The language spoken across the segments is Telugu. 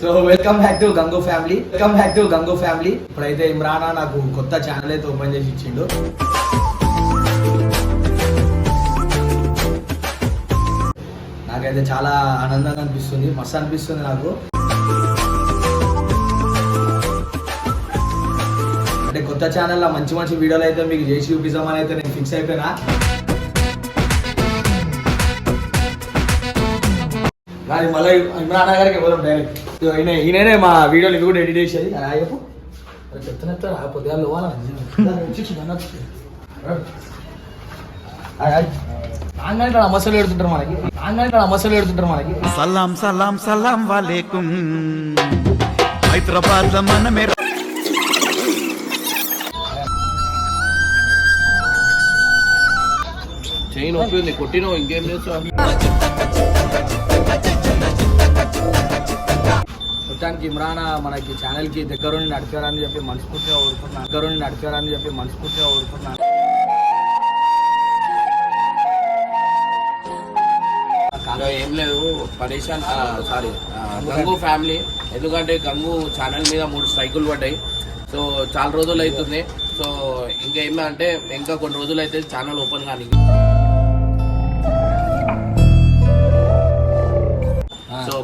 So welcome back to Gango family welcome back to Gango family ఇప్పుడైతే ఇమ్రానా నాకు కొత్త ఛానల్ అయితే ఓపెన్ చేసి ఇచ్చిండు. నాకైతే చాలా ఆనందంగా అనిపిస్తుంది. మస్తు అనిపిస్తుంది నాకు. అంటే కొత్త ఛానల్లో మంచి మంచి వీడియోలు అయితే మీకు చేసి చూపిస్తామని అయితే నేను ఫిక్స్ అయిపోయినా. కానీ మళ్ళీ ఇమ్రాన్ గారికి ఎవరు డైరెక్ట్ ఈయన ఈయననే మా వీడియోలు ఇవి కూడా ఎడిట్ చేసేది. ఆ, చెప్పు. చెప్తున్నట్టు ఆ పొద్దుగాలు ఆంగానే ఇక్కడ అమ్మసలు పెడుతుంటారు మనకి. ఆంగానే ఇక్కడ అమ్మసలు పెడుతుంటారు మనకి. సలాం సలాం సలాం వాలేకుం. హైదరాబాద్లో మనమే చెయ్యి నొప్పి ఉంది కొట్టినో ఇంకేం చేస్తావు మొత్తానికి ఇమ్రాన్ మనకి ఛానల్కి దగ్గరుండి నడిచారని చెప్పి మనస్ఫూర్తిగా ఓడుకున్నాను దగ్గరుండి నడిచారని చెప్పి మనస్ఫూర్తిగా ఓడుకున్నాను ఏం లేదు పరేషాన్ సారీ గంగు ఫ్యామిలీ ఎందుకంటే గంగు ఛానల్ మీద మూడు స్ట్రైకులు పడ్డాయి. సో చాలా రోజులు అవుతుంది. సో ఇంకా ఇంకా కొన్ని రోజులు అయితే ఛానల్ ఓపెన్ కానీ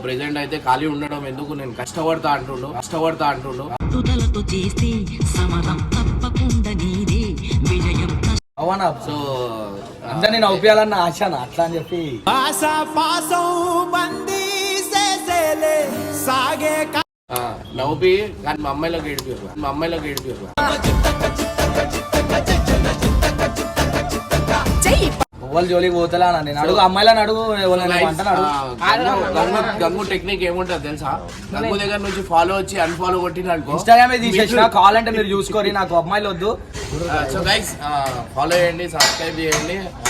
ప్రెసెంట్ అయితే ఖాళీ ఉండడం ఎందుకు? నేను కష్టపడతా అంటుండు కష్టపడతా అంటుండు. పట్టుదలతో చేస్తే సమరం తప్పకుండా నీదే. విజయం అవునా? సో అందరినీ నవ్వుపియాలన్న ఆశ అట్లా అని చెప్పి. ఆ, నవ్వుపి కానీ మా అమ్మాయిలోకి ఏడిపోయారు మా అమ్మాయిలోకి ఏడిపోయారు ఎవరు జోలికి పోతలా అన్న. నేను అడుగు అమ్మాయిలను అడుగు అంటాను గంగు- టెక్నిక్ ఏముంటుంది తెలుసా? గంగు దగ్గర నుంచి ఫాలో వచ్చి అన్ఫాలో కొట్టిన ఇన్స్టాగ్రామే తీసేసిన కావాలంటే మీరు చూసుకోరి నాకు అమ్మాయిలు వద్దు. సో గైస్ ఫాలో చేయండి సబ్స్క్రైబ్ చేయండి.